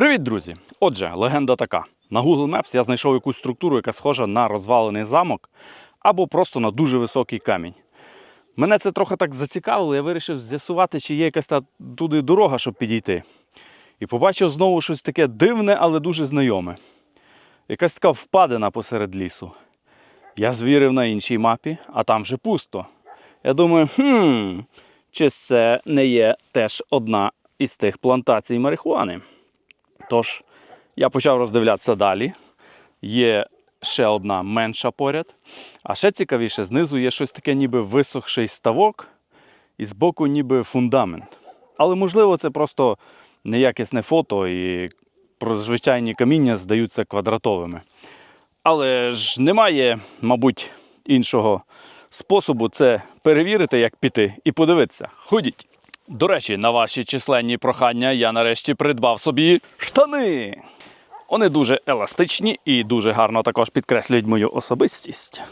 Привіт, друзі! Отже, легенда така. На Google Maps я знайшов якусь структуру, яка схожа на розвалений замок або просто на дуже високий камінь. Мене це трохи так зацікавило, я вирішив з'ясувати, чи є якась та туди дорога, щоб підійти. І побачив знову щось таке дивне, але дуже знайоме. Якась така впадина посеред лісу. Я звірив на іншій мапі, а там вже пусто. Я думаю, хм, чи це не є теж одна із тих плантацій марихуани. Тож, я почав роздивлятися далі. Є ще одна менша поряд. А ще цікавіше, знизу є щось таке, ніби висохший ставок, і збоку ніби фундамент. Але можливо, це просто неякісне фото, і звичайні каміння здаються квадратовими. Але ж немає, мабуть, іншого способу це перевірити, як піти, і подивитися. Ходіть. До речі, на ваші численні прохання я нарешті придбав собі штани. Вони дуже еластичні і дуже гарно також підкреслюють мою особистість.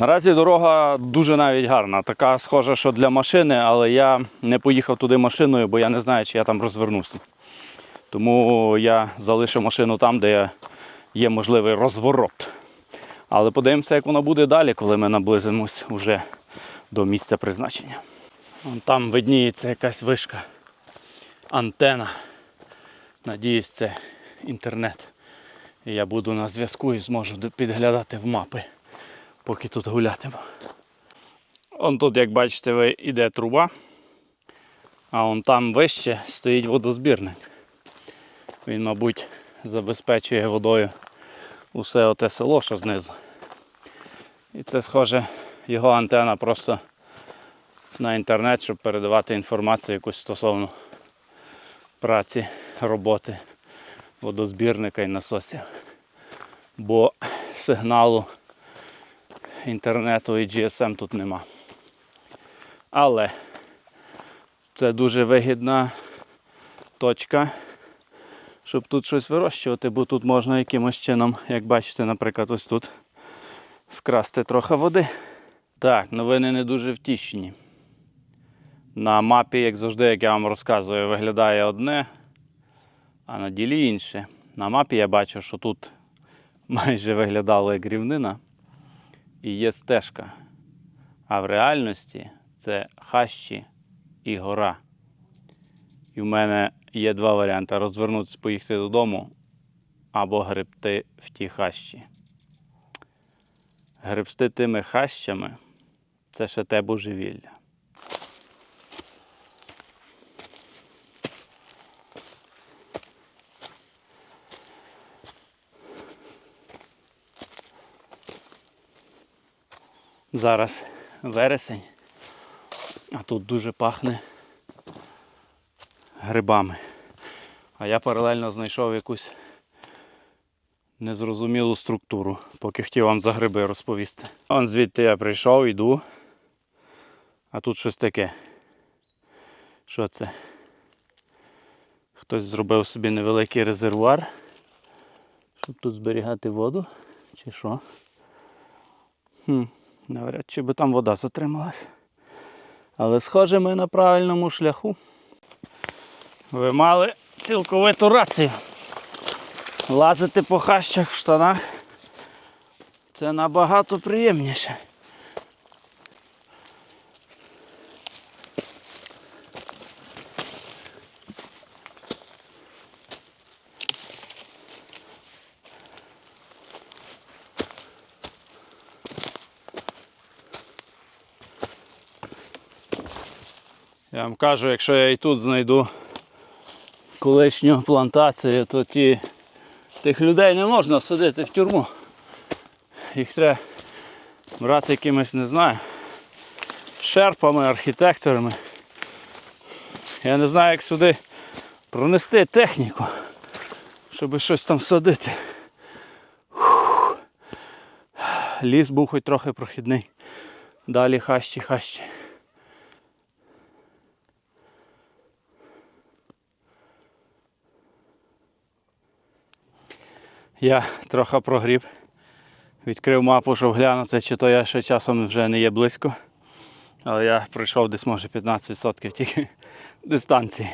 Наразі дорога дуже навіть гарна. Така схожа, що для машини, але я не поїхав туди машиною, бо я не знаю, чи я там розвернуся. Тому я залишив машину там, де є можливий розворот. Але подивимося, як воно буде далі, коли ми наблизимось вже до місця призначення. Вон там видніється якась вишка, антена. Надіюсь, це інтернет. І я буду на зв'язку і зможу підглядати в мапи поки тут гулятиму. Он тут, як бачите, ви іде труба, а он там вище стоїть водозбірник. Він, мабуть, забезпечує водою усе оте село, що знизу. І це схоже, його антена просто на інтернет, щоб передавати інформацію якусь стосовно праці, роботи водозбірника і насосів. Бо сигналу інтернету і GSM тут нема. Але це дуже вигідна точка, щоб тут щось вирощувати, бо тут можна якимось чином, як бачите, наприклад, ось тут вкрасти трохи води. Так, новини не дуже втішні. На мапі, як завжди, як я вам розказую, виглядає одне, а на ділі інше. На мапі я бачу, що тут майже виглядало як рівнина і є стежка. А в реальності це хащі і гора. І в мене є два варіанти: розвернутися, поїхати додому або гребти в ті хащі. Гребсти тими хащами це ще те божевілля. Зараз вересень, а тут дуже пахне грибами. А я паралельно знайшов якусь незрозумілу структуру, поки хотів вам за гриби розповісти. Он звідти я прийшов, йду. А тут щось таке. Що це? Хтось зробив собі невеликий резервуар, щоб тут зберігати воду, чи що? Хм. Навряд чи би там вода затрималась. Але схоже ми на правильному шляху. Ви мали цілковиту рацію. Лазити по хащах в штанах. Це набагато приємніше. Я вам кажу, якщо я і тут знайду колишню плантацію, то ті, тих людей не можна садити в тюрму. Їх треба брати якимось, не знаю, шерпами, архітекторами. Я не знаю, як сюди пронести техніку, щоб щось там садити. Ліс був хоч трохи прохідний. Далі хащі, хащі. Я трохи прогріб. Відкрив мапу, щоб глянути, чи то я ще часом вже не є близько. Але я пройшов десь може 15% тільки дистанції.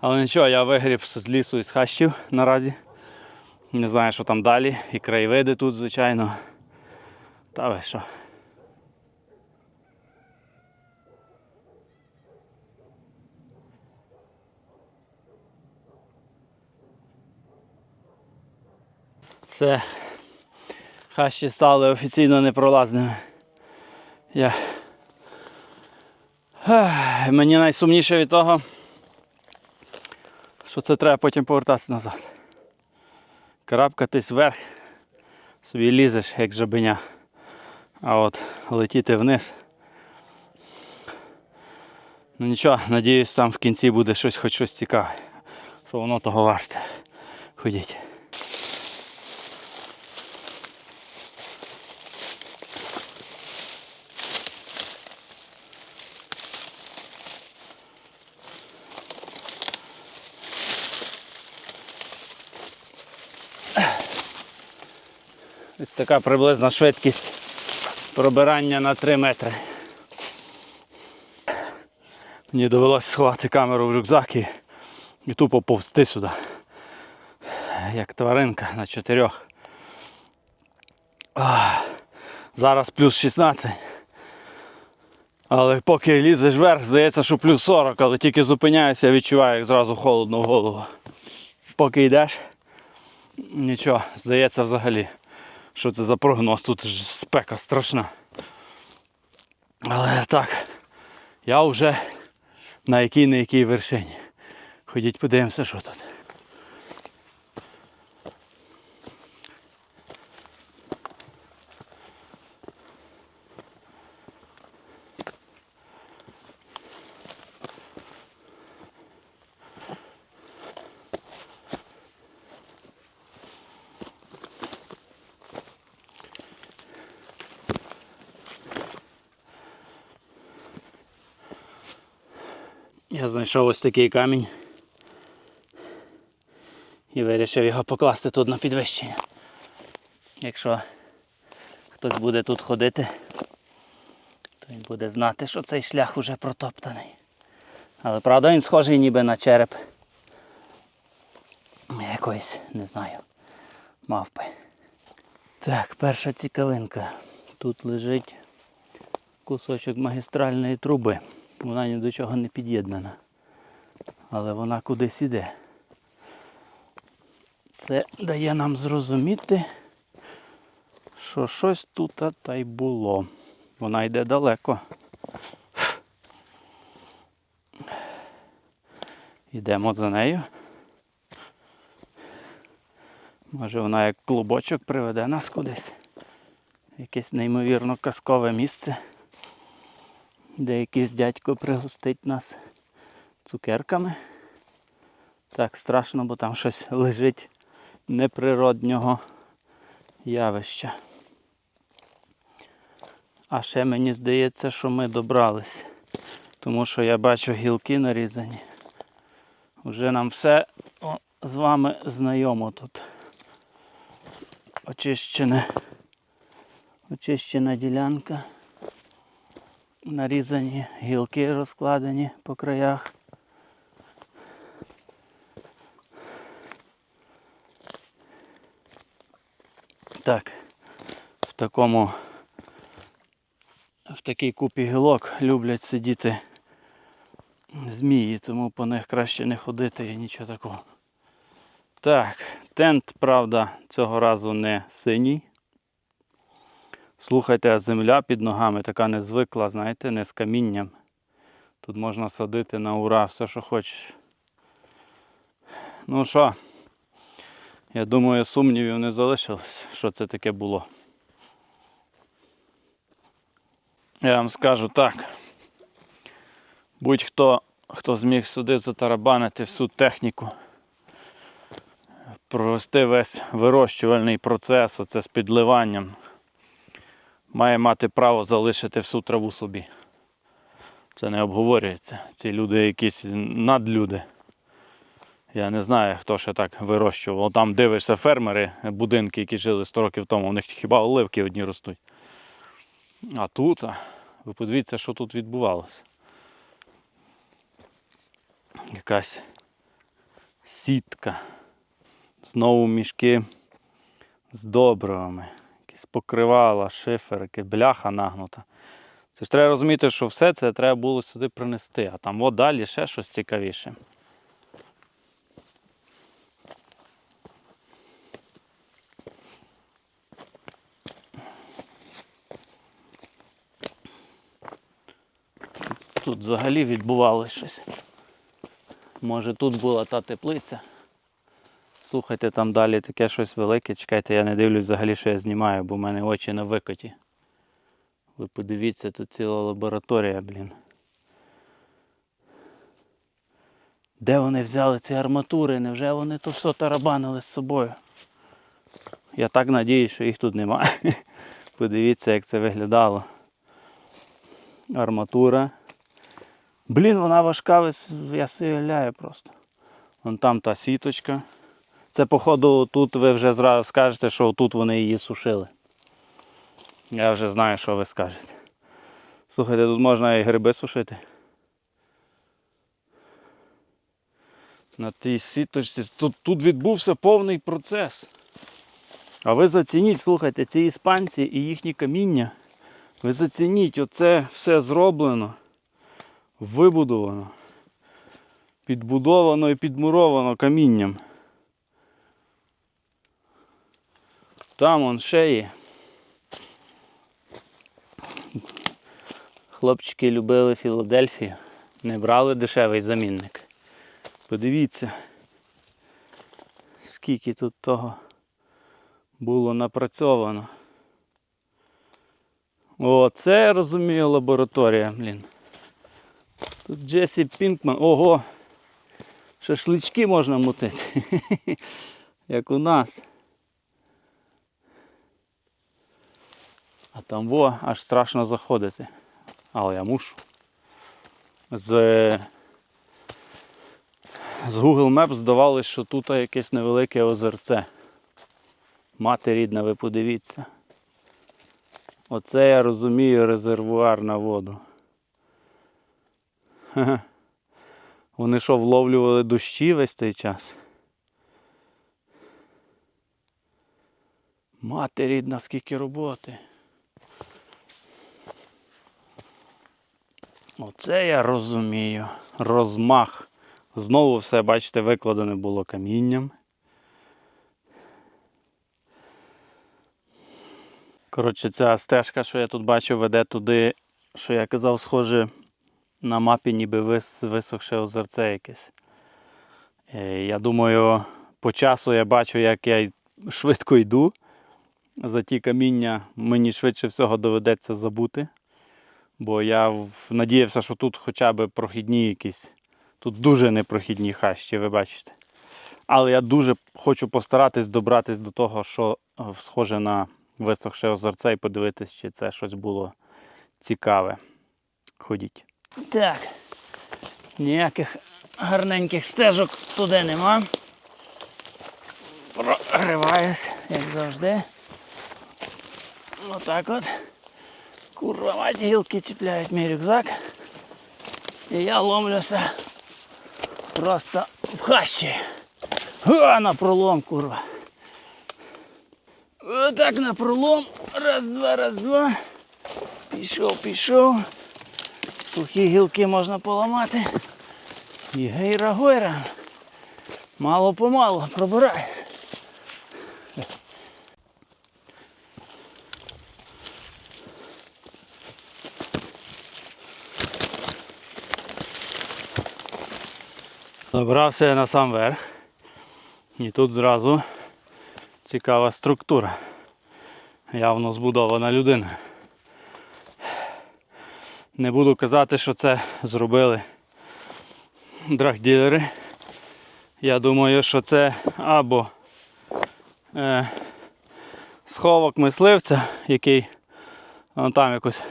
Але нічого, я вигріб з лісу і з хащів наразі. Не знаю, що там далі. І краєвиди тут, звичайно. Та ви що. Все. Хащі стали офіційно непролазними. Я... Мені найсумніше від того, що це треба потім повертатися назад. Карабкатись вверх, собі лізеш, як жабеня. А от летіти вниз. Ну нічого, надіюсь, там в кінці буде щось хоч щось цікаве. Що воно того варте. Ходіть. Така приблизна швидкість пробирання на 3 метри. Мені довелося сховати камеру в рюкзак і, і тупо повзти сюди. Як тваринка на чотирьох. Зараз плюс 16. Але поки лізеш вверх, здається, що плюс 40, але тільки зупиняюся, відчуваю, як зразу холодно в голову. Поки йдеш, нічого, здається взагалі. Що це за прогноз? Тут ж спека страшна. Але так, я вже на якій на якій вершині. Ходіть подивимося, що тут. Я знайшов ось такий камінь і вирішив його покласти тут на підвищення. Якщо хтось буде тут ходити, то він буде знати, що цей шлях уже протоптаний. Але правда він схожий ніби на череп якоїсь, не знаю, мавпи. Так, перша цікавинка. Тут лежить кусочок магістральної труби. Вона ні до чого не під'єднана. Але вона кудись іде. Це дає нам зрозуміти, що щось тут та й було. Вона йде далеко. Йдемо за нею. Може вона як клубочок приведе нас кудись. Якесь неймовірно казкове місце де якийсь дядько пригостить нас цукерками. Так страшно, бо там щось лежить неприроднього явища. А ще мені здається, що ми добрались, тому що я бачу гілки нарізані. Вже нам все о, з вами знайомо тут. Очищене, очищена ділянка нарізані, гілки розкладені по краях. Так, в такому в такій купі гілок люблять сидіти змії, тому по них краще не ходити і нічого такого. Так, тент, правда, цього разу не синій. Слухайте, а земля під ногами така незвикла, знаєте, не з камінням. Тут можна садити на ура все, що хочеш. Ну що, я думаю, сумнівів не залишилось, що це таке було. Я вам скажу так. Будь-хто, хто зміг сюди затарабанити всю техніку, провести весь вирощувальний процес, оце з підливанням має мати право залишити всю траву собі. Це не обговорюється. Ці люди якісь надлюди. Я не знаю, хто ще так вирощував. Там дивишся фермери, будинки, які жили 100 років тому, у них хіба оливки одні ростуть. А тут, ви подивіться, що тут відбувалося. Якась сітка. Знову мішки з добривами. Якісь покривала, шиферики, бляха нагнута. Це ж треба розуміти, що все це треба було сюди принести, а там от далі ще щось цікавіше. Тут взагалі відбувалося щось. Може тут була та теплиця. Слухайте, там далі таке щось велике. Чекайте, я не дивлюсь взагалі, що я знімаю, бо в мене очі на викоті. Ви подивіться, тут ціла лабораторія, блін. Де вони взяли ці арматури? Невже вони то все тарабанили з собою? Я так надіюсь, що їх тут немає. Подивіться, як це виглядало. Арматура. Блін, вона важка, я уявляю просто. Вон там та сіточка. Це, походу, тут ви вже зразу скажете, що тут вони її сушили. Я вже знаю, що ви скажете. Слухайте, тут можна і гриби сушити. На тій сіточці. Тут, тут відбувся повний процес. А ви зацініть, слухайте, ці іспанці і їхні каміння. Ви зацініть, оце все зроблено, вибудовано, підбудовано і підмуровано камінням. Там он ще є. Хлопчики любили Філадельфію, не брали дешевий замінник. Подивіться, скільки тут того було напрацьовано. О, це я розумію лабораторія, блін. Тут Джесі Пінкман. Ого! Шашлички можна мутити. Як у нас. А там во, аж страшно заходити. Але я мушу. З, з Google Maps здавалось, що тут якесь невелике озерце. Мати рідна, ви подивіться. Оце я розумію резервуар на воду. Вони що, вловлювали дощі весь цей час? Мати рідна, скільки роботи. Оце я розумію. Розмах. Знову все, бачите, викладене було камінням. Коротше, ця стежка, що я тут бачу, веде туди, що я казав, схоже на мапі, ніби вис, висохше озерце якесь. Е, Я думаю, по часу я бачу, як я швидко йду. За ті каміння мені швидше всього доведеться забути. Бо я надіявся, що тут хоча б прохідні якісь. Тут дуже непрохідні хащі, ви бачите. Але я дуже хочу постаратись добратись до того, що е, схоже на висохше озерце і подивитись, чи це щось було цікаве. Ходіть. Так. Ніяких гарненьких стежок туди нема. Прориваюсь, як завжди. Отак от. Курва мать, гілки чіпляють мій рюкзак. І я ломлюся просто в хащі. Га, на пролом, курва. Отак на пролом. Раз, два, раз, два. Пішов, пішов. Сухі гілки можна поламати. І гейра-гойра. Мало помалу пробираюсь. Добрався я на сам верх. І тут зразу цікава структура. Явно збудована людина. Не буду казати, що це зробили драгділери. Я думаю, що це або е, сховок мисливця, який вон там якось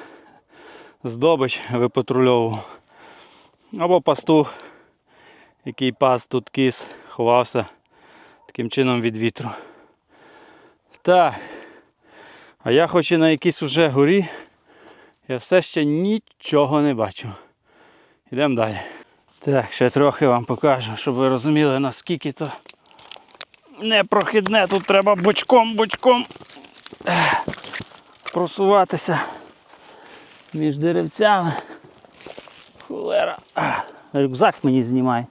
здобич випатрульовував, або пастух, який пас тут кіс ховався таким чином від вітру. Так. А я хоч і на якійсь уже горі, я все ще нічого не бачу. Йдемо далі. Так, ще трохи вам покажу, щоб ви розуміли, наскільки то непрохідне. Тут треба бочком, бочком просуватися між деревцями. Холера. А, Рюкзак мені знімай.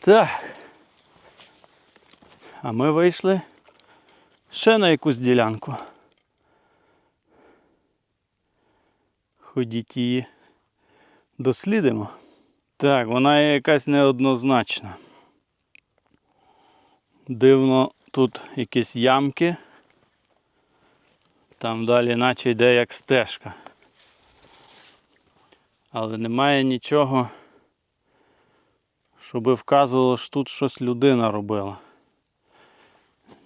Так. А ми вийшли ще на якусь ділянку. Ходіть її дослідимо. Так, вона є якась неоднозначна. Дивно, тут якісь ямки. Там далі наче йде як стежка. Але немає нічого, щоб вказувало, що тут щось людина робила.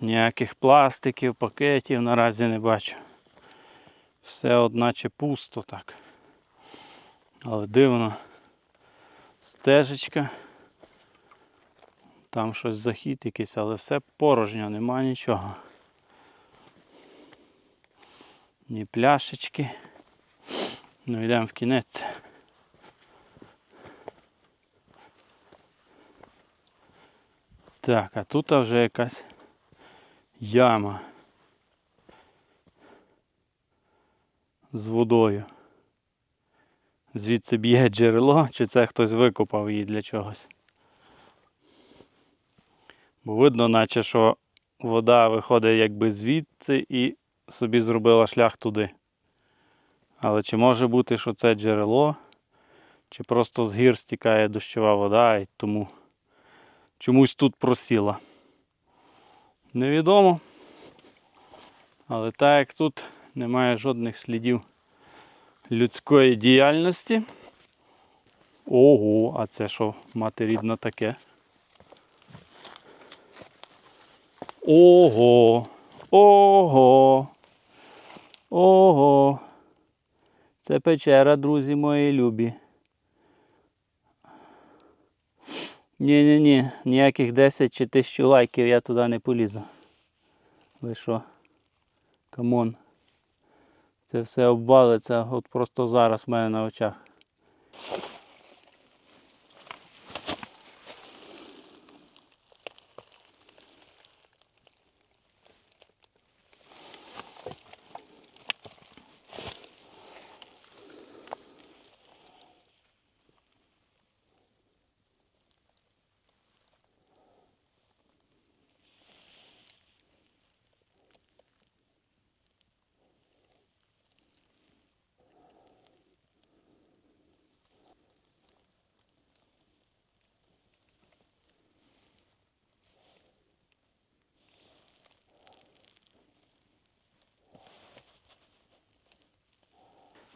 Ніяких пластиків, пакетів наразі не бачу. Все одначе пусто так. Але дивно. Стежечка. Там щось захід якийсь, але все порожньо, нема нічого. Ні пляшечки. Ну йдемо в кінець. Так, а тут вже якась яма з водою. Звідси б'є джерело, чи це хтось викопав її для чогось. Бо видно, наче що вода виходить якби звідси і собі зробила шлях туди. Але чи може бути, що це джерело, чи просто з гір стікає дощова вода і тому чомусь тут просіла. Невідомо. Але так як тут немає жодних слідів людської діяльності. Ого, а це що мати рідна таке? Ого, ого, ого. Це печера, друзі мої любі. Ні-ні-ні, ніяких 10 чи 1000 лайків я туди не полізу. Ви що? Камон. Це все обвалиться от просто зараз в мене на очах.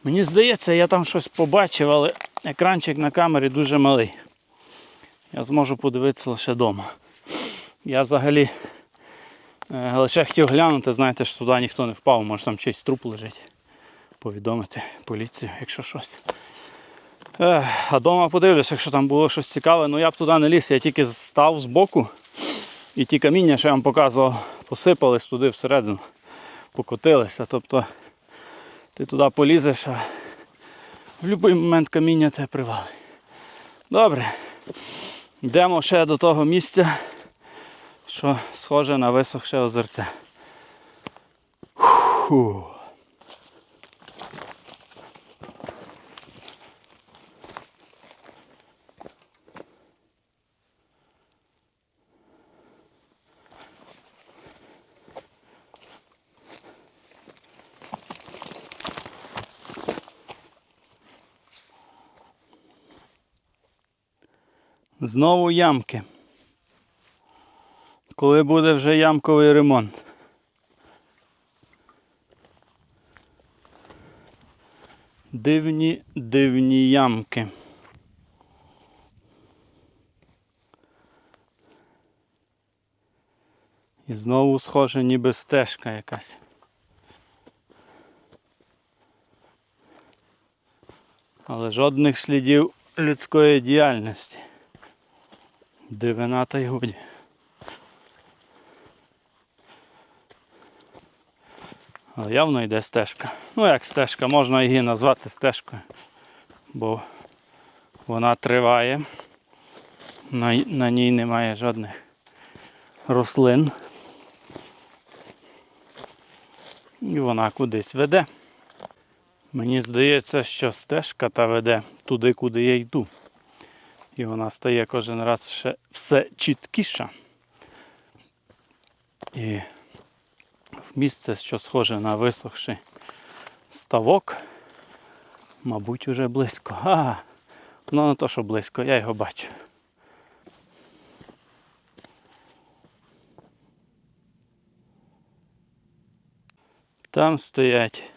Мені здається, я там щось побачив, але екранчик на камері дуже малий. Я зможу подивитися лише вдома. Я взагалі е, лише хотів глянути, знаєте, що туди ніхто не впав, може там чийсь труп лежить. Повідомити поліцію, якщо щось. Ех, а вдома подивлюся, якщо там було щось цікаве, ну я б туди не ліз, я тільки став збоку і ті каміння, що я вам показував, посипались туди всередину, покотилися. Тобто ти туди полізеш, а в будь-який момент каміння тебе привалить. Добре. Йдемо ще до того місця, що схоже на висохше озерце. Фу. Знову ямки. Коли буде вже ямковий ремонт? Дивні, дивні ямки. І знову схоже, ніби стежка якась. Але жодних слідів людської діяльності. Дивина та й годі. Але явно йде стежка. Ну як стежка, можна її назвати стежкою, бо вона триває. На, на ній немає жодних рослин. І вона кудись веде. Мені здається, що стежка та веде туди, куди я йду. І вона стає кожен раз ще все чіткіша. І в місце, що схоже на висохший ставок, мабуть, уже близько. А, ну не то, що близько, я його бачу. Там стоять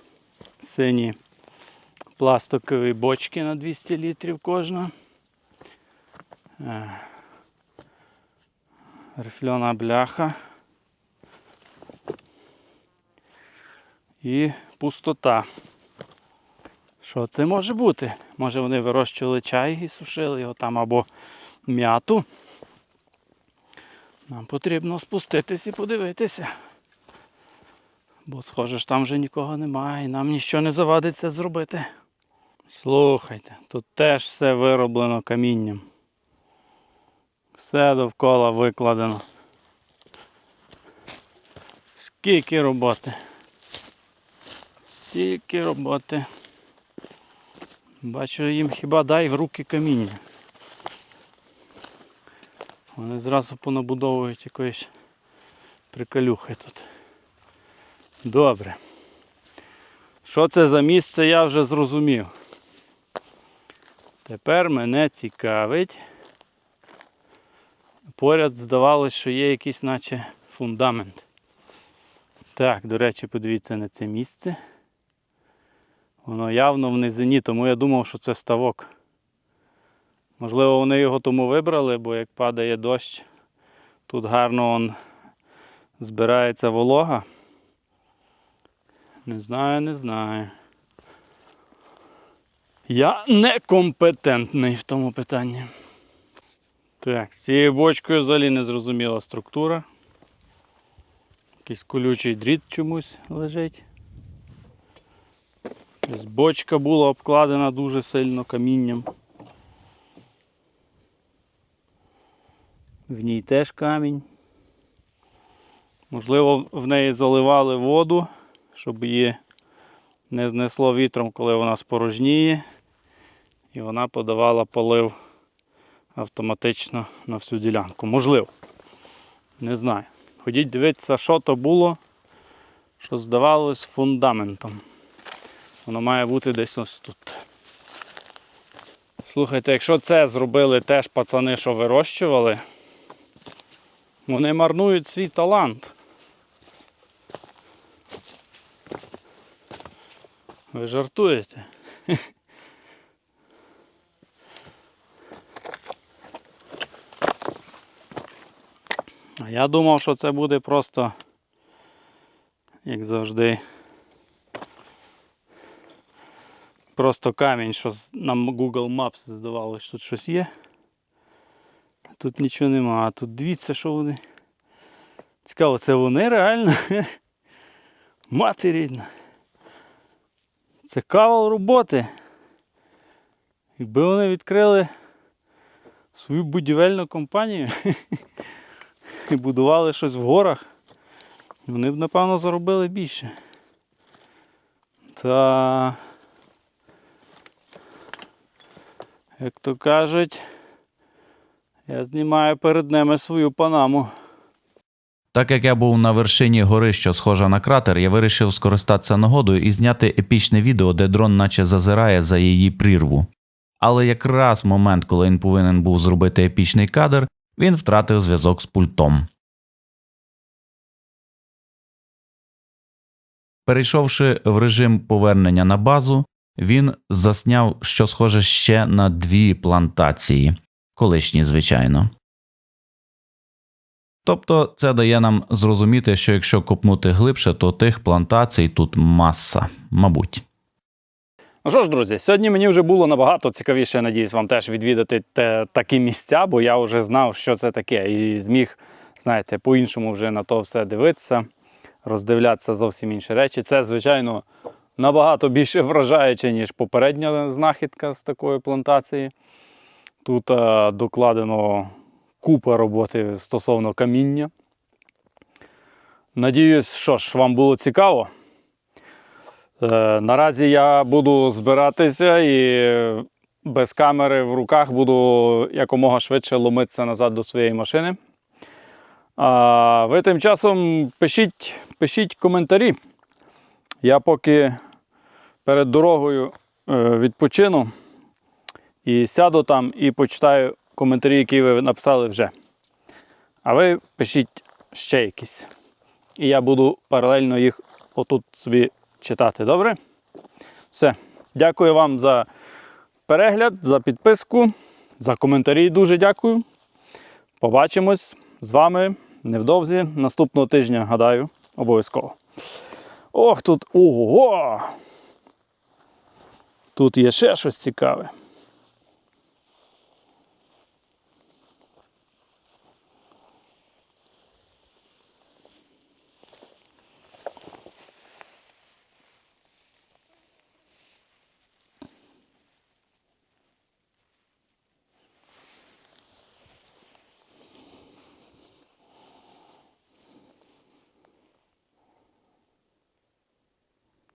сині пластикові бочки на 200 літрів кожна. Е, Рифльона бляха. І пустота. Що це може бути? Може вони вирощували чай і сушили його там або м'яту. Нам потрібно спуститись і подивитися. Бо, схоже ж, там вже нікого немає і нам нічого не завадить це зробити. Слухайте, тут теж все вироблено камінням. Все довкола викладено. Скільки роботи. Стільки роботи. Бачу, їм хіба дай в руки каміння. Вони зразу понабудовують якоїсь приколюхи тут. Добре. Що це за місце, я вже зрозумів. Тепер мене цікавить. Поряд здавалось, що є якийсь наче фундамент. Так, до речі, подивіться на це місце. Воно явно в низині, тому я думав, що це ставок. Можливо, вони його тому вибрали, бо як падає дощ, тут гарно он збирається волога. Не знаю, не знаю. Я некомпетентний в тому питанні. Так, з цією бочкою взагалі незрозуміла структура. Якийсь колючий дріт чомусь лежить. Бочка була обкладена дуже сильно камінням. В ній теж камінь. Можливо, в неї заливали воду, щоб її не знесло вітром, коли вона спорожніє. І вона подавала полив автоматично на всю ділянку. Можливо. Не знаю. Ходіть дивитися, що то було, що здавалось фундаментом. Воно має бути десь ось тут. Слухайте, якщо це зробили теж пацани, що вирощували, вони марнують свій талант. Ви жартуєте? А я думав, що це буде просто, як завжди, просто камінь, що нам Google Maps здавалося, що тут щось є. Тут нічого нема. А тут дивіться, що вони. Цікаво, це вони реально? Мати рідна. Це кавал роботи. Якби вони відкрили свою будівельну компанію і будували щось в горах, вони б, напевно, заробили більше. Та, як то кажуть, я знімаю перед ними свою панаму. Так як я був на вершині гори, що схожа на кратер, я вирішив скористатися нагодою і зняти епічне відео, де дрон наче зазирає за її прірву. Але якраз момент, коли він повинен був зробити епічний кадр, він втратив зв'язок з пультом. Перейшовши в режим повернення на базу, він засняв, що схоже ще на дві плантації, колишні, звичайно. Тобто це дає нам зрозуміти, що якщо копнути глибше, то тих плантацій тут маса, мабуть. Ну що ж, друзі, сьогодні мені вже було набагато цікавіше, надіюсь, вам теж відвідати те, такі місця, бо я вже знав, що це таке, і зміг, знаєте, по-іншому вже на то все дивитися, роздивлятися зовсім інші речі. Це, звичайно, набагато більше вражаюче, ніж попередня знахідка з такої плантації. Тут е, докладено купа роботи стосовно каміння. Надіюсь, що ж, вам було цікаво. Е, наразі я буду збиратися і без камери в руках буду якомога швидше ломитися назад до своєї машини. А ви тим часом пишіть, пишіть коментарі. Я поки перед дорогою е, відпочину і сяду там і почитаю коментарі, які ви написали вже. А ви пишіть ще якісь. І я буду паралельно їх отут собі читати. Добре? Все. Дякую вам за перегляд, за підписку, за коментарі. Дуже дякую. Побачимось з вами невдовзі наступного тижня, гадаю, обов'язково. Ох, тут ого! Тут є ще щось цікаве.